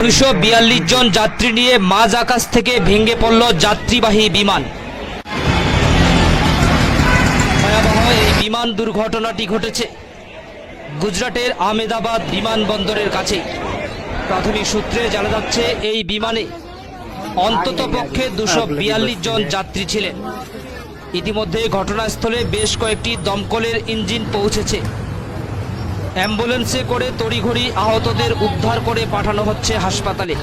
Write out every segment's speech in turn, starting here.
দুশো বিয়াল্লিশ জন যাত্রী নিয়ে মাঝ আকাশ থেকে ভেঙে পড়ল যাত্রীবাহী বিমান। এই বিমান দুর্ঘটনাটি ঘটেছে গুজরাটের আহমেদাবাদ বিমানবন্দরের কাছে প্রাথমিক সূত্রে জানা যাচ্ছে, এই বিমানে অন্তত পক্ষে দুশো বিয়াল্লিশ জন যাত্রী ছিলেন। ইতিমধ্যে ঘটনাস্থলে বেশ কয়েকটি দমকলের ইঞ্জিন পৌঁছেছে। অ্যাম্বুলেন্সে করে তড়িঘড়ি আহতদের উদ্ধার করে পাঠানো হচ্ছে হাসপাতালে।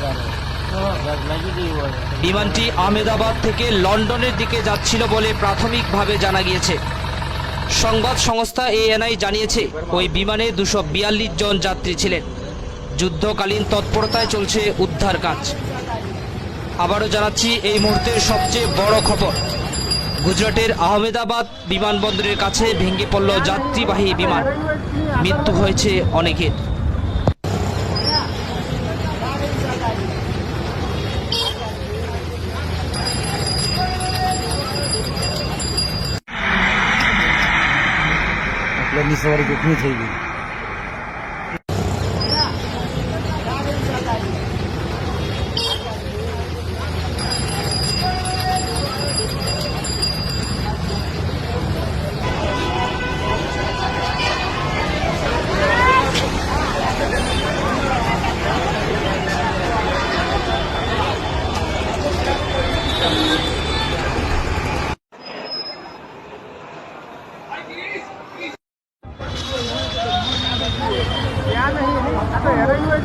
বিমানটি আহমেদাবাদ থেকে লন্ডনের দিকে যাচ্ছিল বলে প্রাথমিকভাবে জানা গিয়েছে। সংবাদ সংস্থা এএনআই জানিয়েছে, ওই বিমানে দুশো জন যাত্রী ছিলেন। যুদ্ধকালীন তৎপরতায় চলছে উদ্ধার কাজ। আবারও জানাচ্ছি, এই মুহূর্তের সবচেয়ে বড় খবর গুজরাটের আহমেদাবাদ বিমানবন্দরের কাছে ভেঙে পড়ল যাত্রীবাহী বিমান মৃত্যু হয়েছে অনেকের આટલાની સવારે કેટલી થઈ ગઈ 这ต่ไม่เวิ